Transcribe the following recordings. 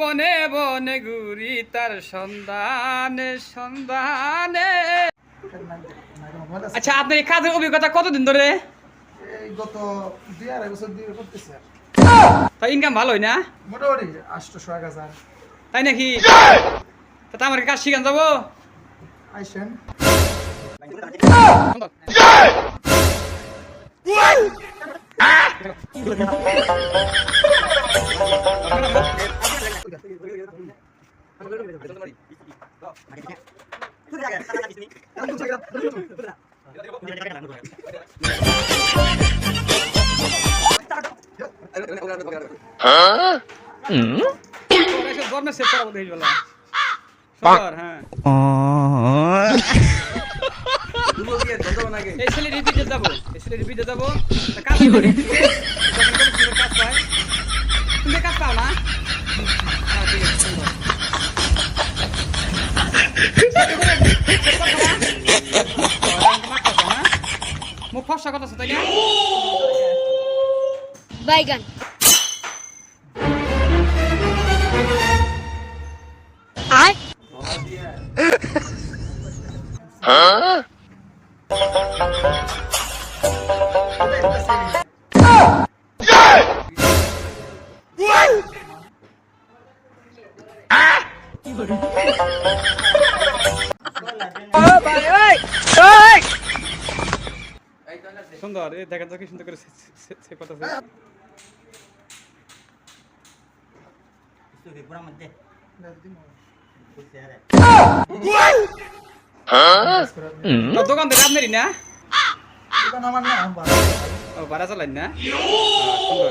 বনে বনে ঘুরি তার সন্ধানে সন্ধানে। আচ্ছা আপনার এই কাজের অভিজ্ঞতা কতদিন ধরে? গত দুই আড়াই বছর দিয়ে করতেছি আর। তা ইনকাম না? মোটামুটি আটশোশো এক হাজার। তাই নাকি? তা আমার কাজ শিখান যাব? আইসেন। কাজ পাও না হ্যাঁ, ঠিক আছে, সুন্দর। মুখ ফসা কথা তাই না বাইগান আর সুন্দর এই দেখেন তো কি সুন্দর করে সে কথা দোকান থেকে আপনারই না? দোকান আমার না আমার বাবা। ও ভাড়া চালান না? সুন্দর।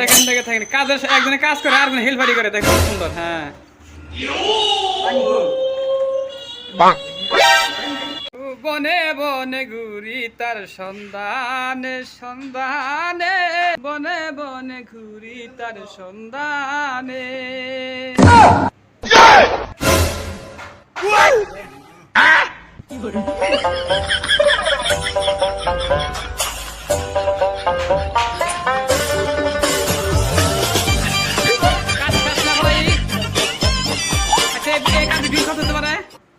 দেখেন দেখে থাকেন কাজের একজনে কাজ করে আর হেলফারি করে। দেখেন সুন্দর হ্যাঁ। বনে বনে ঘুরি তার সন্ধানে সন্ধানে। বনে বনে ঘুরি তার সন্ধানে। কাজ